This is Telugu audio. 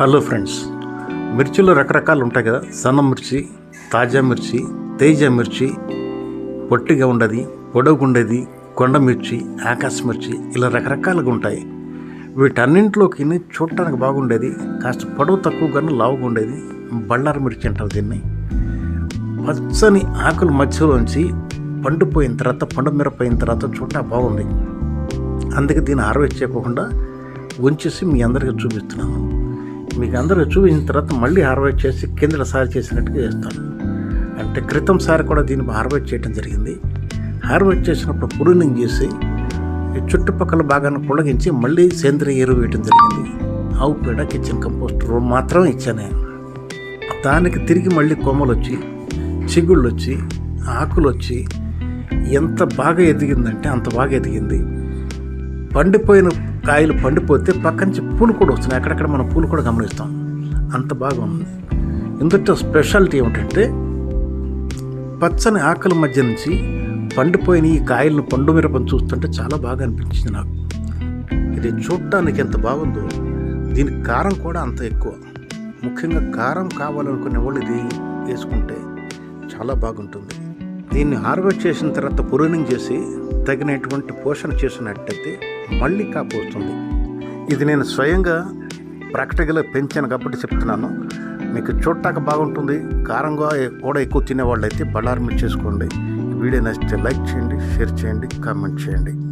హలో ఫ్రెండ్స్ మిర్చిలో రకరకాలు ఉంటాయి కదా. సన్న మిర్చి తాజా మిర్చి తేజ మిర్చి పొట్టిగా ఉండేది పొడవుగుండేది కొండ మిర్చి ఆకాశ మిర్చి ఇలా రకరకాలుగా ఉంటాయి. వీటన్నింటిలోకి చూడటానికి బాగుండేది కాస్త పొడవు తక్కువగానే లావుగా ఉండేది. బళ్ళారు మిర్చి అంటారు దీన్ని. పచ్చని ఆకుల మధ్యలోంచి పండుపోయిన తర్వాత పండు మిరపోయిన తర్వాత చూడటం బాగుంది. అందుకే దీన్ని హార్వెస్ట్ చేయకుండా ఉంచేసి మీ అందరికీ చూపిస్తున్నాను. మీకు అందరూ చూపించిన తర్వాత మళ్ళీ హార్వెస్ట్ చేసి కిందల సారి చేసినట్టుగా చేస్తాను. అంటే క్రితం సారి కూడా దీన్ని హార్వెస్ట్ చేయడం జరిగింది. హార్వెస్ట్ చేసినప్పుడు ప్రూనింగ్ చేసి చుట్టుపక్కల భాగాన్ని పొలగించి మళ్ళీ సేంద్రియ ఎరువు వేయడం జరిగింది. ఆవు పేడ కిచెన్ కంపోస్ట్ మాత్రం ఇచ్చాను దానికి తిరిగి మళ్ళీ కొమ్మలు వచ్చి చిగుళ్ళు వచ్చి ఆకులు వచ్చి ఎంత బాగా ఎదిగిందంటే అంత బాగా ఎదిగింది. పండిపోయిన కాయలు పండిపోతే పక్క నుంచి పూలు కూడా వస్తున్నాయి. అక్కడక్కడ మనం పూలు కూడా గమనిస్తాం. అంత బాగా ఉంది. ఇందులో స్పెషాలిటీ ఏమిటంటే పచ్చని ఆకుల మధ్య నుంచి పండిపోయిన ఈ కాయలను పండు మిరపను చూస్తుంటే చాలా బాగా అనిపించింది నాకు. ఇది చూడటానికి ఎంత బాగుందో దీనికి కారం కూడా అంత ఎక్కువ. ముఖ్యంగా కారం కావాలనుకునే వాళ్ళు ఇది వేసుకుంటే చాలా బాగుంటుంది. దీన్ని హార్వెస్ట్ చేసిన తర్వాత పురూనింగ్ చేసి తగినటువంటి పోషణ చేసినట్టయితే మళ్ళీ కాపు వస్తుంది ఇది నేను స్వయంగా ప్రాక్టికల్గా పెంచాను కాబట్టి చెప్తున్నాను. మీకు చూడటానికి బాగుంటుంది. కారంగా కూడా ఎక్కువ తినేవాళ్ళు అయితే బళ్ళారు చేసుకోండి వీడియో నచ్చితే లైక్ చేయండి షేర్ చేయండి కామెంట్ చేయండి.